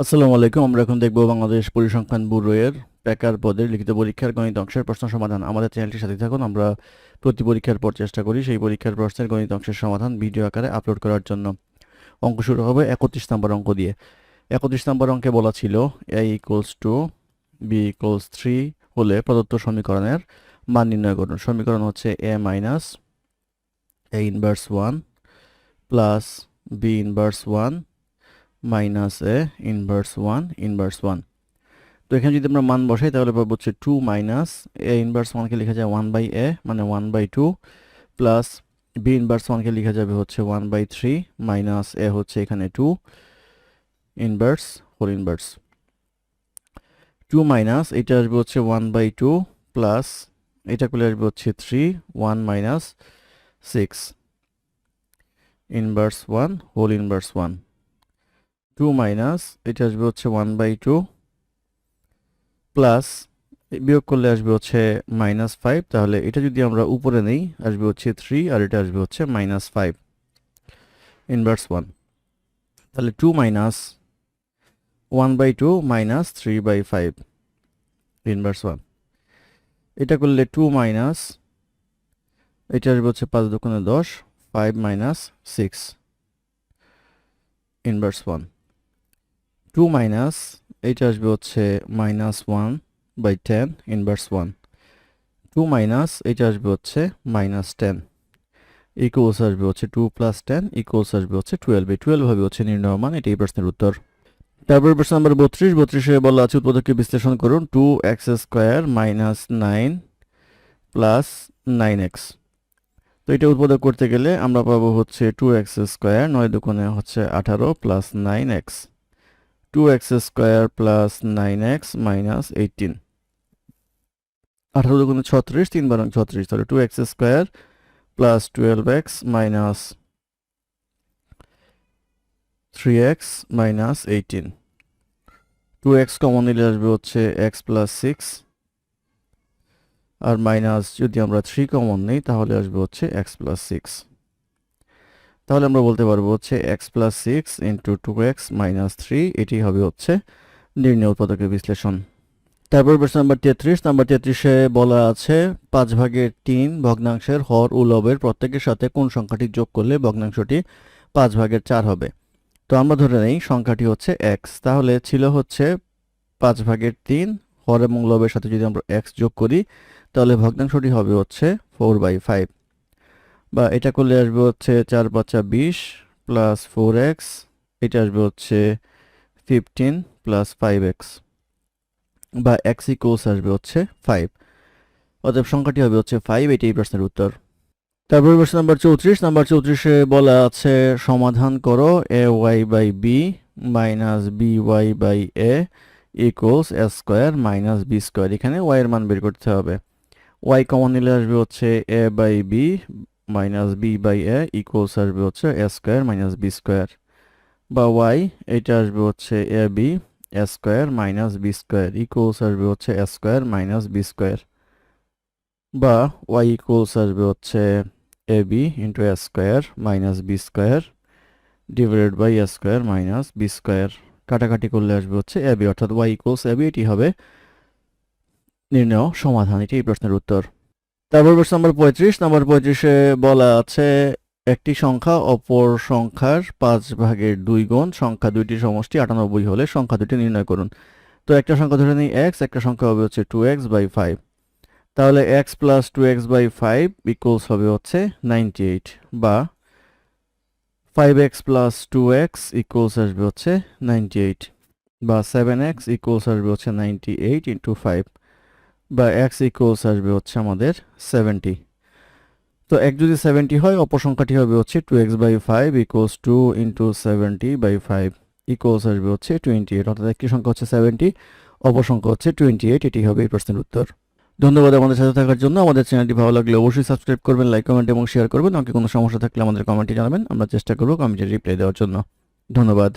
আসসালামু আলাইকুম, আমরা এখন দেখব বাংলাদেশ পরিসংখ্যান ব্যুরোয়ের প্যাকার পদের লিখিত পরীক্ষার গণিত অংশের প্রশ্ন সমাধান। আমাদের চ্যানেলটির সাথে থাকুন, আমরা প্রতি পরীক্ষার পর চেষ্টা করি সেই পরীক্ষার প্রশ্নের গণিত অংশের সমাধান ভিডিও আকারে আপলোড করার জন্য। অঙ্ক শুরু হবে একত্রিশ নম্বর অঙ্ক দিয়ে। একত্রিশ নম্বর অঙ্কে বলা ছিল A equals to B equals three হলে প্রদত্ত সমীকরণের মান নির্ণয় করুন। সমীকরণ হচ্ছে A minus A inverse one plus B inverse one minus A inverse one inverse one তো এখানে যদি আমরা মান বসাই, তাহলে পাবো হচ্ছে টু মাইনাস এ ইনভার্স ওয়ানকে লেখা যায় ওয়ান বাই এ মানে one by two plus B inverse ওয়ানকে লেখা যাবে হচ্ছে one by three minus A হচ্ছে এখানে two inverse whole inverse two minus এটা আসবে হচ্ছে ওয়ান বাই টু প্লাস এটা করলে আসবে হচ্ছে three one minus six inverse one whole inverse one two minus এটা আসবে হচ্ছে ওয়ান বাই টু প্লাস বিয়োগ করলে আসবে হচ্ছে মাইনাস ফাইভ তাহলে এটা যদি আমরা উপরে নেই, আসবে হচ্ছে থ্রি আর এটা আসবে হচ্ছে মাইনাস ফাইভ ইনভার্স ওয়ান তাহলে two minus one by two minus three by five inverse one এটা করলে টু মাইনাস এটা আসবে হচ্ছে পাঁচ দোকানে দশ five minus six inverse one two minus, এইটা আসবে হচ্ছে minus one by ten inverse one. Two minus, এইটা আসবে হচ্ছে মাইনাস টেন। ইকুয়ালস আসবে হচ্ছে টু প্লাস টেন, ইকুয়ালস আসবে হচ্ছে টুয়েলভ। এই টুয়েলভ হবে হচ্ছে নির্ণয় মান, এটাই প্রশ্নের উত্তর। তারপর প্রশ্ন নাম্বার বত্রিশ। বত্রিশে বলা আছে উৎপাদককে বিশ্লেষণ করুন। Two X square minus nine plus nine X. তো এটা উৎপাদক করতে গেলে আমরা পাবো হচ্ছে টু এক্স স্কোয়ার নয় দুগুণে হচ্ছে আঠারো plus nine X. Two X square plus nine X minus eighteen আঠারো দুগুণে ছত্রিশ, তিন বারং ছত্রিশ, তাহলে two X square plus twelve X minus three X minus eighteen two X common নিলে আসবে হচ্ছে এক্স প্লাস সিক্স আর মাইনাস যদি আমরা থ্রি কমন নিই, তাহলে আসবে হচ্ছে এক্স প্লাস সিক্স তাহলে আমরা বলতে পারব হচ্ছে X plus six into two X minus three এটি হবে হচ্ছে নির্ণয় উৎপাদকের বিশ্লেষণ। তারপর প্রশ্ন নাম্বার তেত্রিশ নাম্বার তেত্রিশে বলা আছে পাঁচ ভাগের তিন ভগ্নাংশের হর ও লবের প্রত্যেকের সাথে কোন সংখ্যাটি যোগ করলে ভগ্নাংশটি পাঁচ ভাগের চার হবে? তো আমরা ধরে নেই, সংখ্যাটি হচ্ছে এক্স তাহলে ছিল হচ্ছে পাঁচ ভাগের তিন হর এবং লবের সাথে যদি আমরা এক্স যোগ করি, তাহলে ভগ্নাংশটি হবে হচ্ছে ফোর বাই ফাইভ বা এটা করলে আসবে হচ্ছে চার পাঁচা বিশ প্লাস ফোর এক্স এটা আসবে হচ্ছে ফিফটিন প্লাস ফাইভ এক্স বা এক্স ইকুয়ালস আসবে হচ্ছে ফাইভ অতএব সংখ্যাটি হবে হচ্ছে ফাইভ এটি এই প্রশ্নের উত্তর। তারপর প্রশ্ন নাম্বার চৌত্রিশ নাম্বার চৌত্রিশে বলা আছে, সমাধান করো A Y by B minus B Y by A equals A square minus B square এখানে ওয়াই এর মান বের করতে হবে। ওয়াই কমন নিলে আসবে হচ্ছে A by B minus B by A equals আসবে হচ্ছে A square minus B square. বা ওয়াই, এটা আসবে হচ্ছে A B, A square minus B square equals আসবে হচ্ছে A square minus B square. বা ওয়াই ইকুয়ালস আসবে হচ্ছে A B into A square minus B square divided by A square minus B square. কাটাকাটি করলে আসবে হচ্ছে এ বি, অর্থাৎ ওয়াই ইকুয়ালস এ বি, এটি হবে নির্ণয় সমাধান, এটি এই প্রশ্নের উত্তর। তারপর প্রশ্ন নম্বর পঁয়ত্রিশ নম্বর পঁয়ত্রিশে বলা আছে, একটি সংখ্যা অপর সংখ্যার পাঁচ ভাগের দুই গুণ, সংখ্যা দুইটি সমষ্টি আটানব্বই হলে সংখ্যা দুটি নির্ণয় করুন। তো একটা সংখ্যা ধরে নিই এক্স একটা সংখ্যা হবে হচ্ছে টু এক্স বাই ফাইভ তাহলে X plus two X by five equals হবে হচ্ছে নাইনটি এইট বা five X plus two X equals আসবে হচ্ছে নাইনটি এইট বা সেভেন এক্স ইকুয়ালস আসবে হচ্ছে নাইনটি এইট ইন্টু ফাইভ বা এক্স ইকুয়ালস আসবে হচ্ছে আমাদের সেভেন্টি তো এক যদি সেভেন্টি হয়, অপসংখ্যাটি হবে হচ্ছে two X by five equals two into seventy by five equals আসবে হচ্ছে টোয়েন্টি এইট অর্থাৎ একটি সংখ্যা হচ্ছে সেভেন্টি অপর সংখ্যা হচ্ছে টোয়েন্টি এইট এটি হবে এই প্রশ্নের উত্তর। ধন্যবাদ আমাদের সাথে থাকার জন্য। আমাদের চ্যানেলটি ভালো লাগলে অবশ্যই সাবস্ক্রাইব করবেন লাইক কমেন্ট এবং শেয়ার করবেন। আমাকে কোনো সমস্যা থাকলে আমাদের কমেন্টে জানাবেন। আমরা চেষ্টা করব কমেন্টে রিপ্লাই দেওয়ার জন্য। ধন্যবাদ।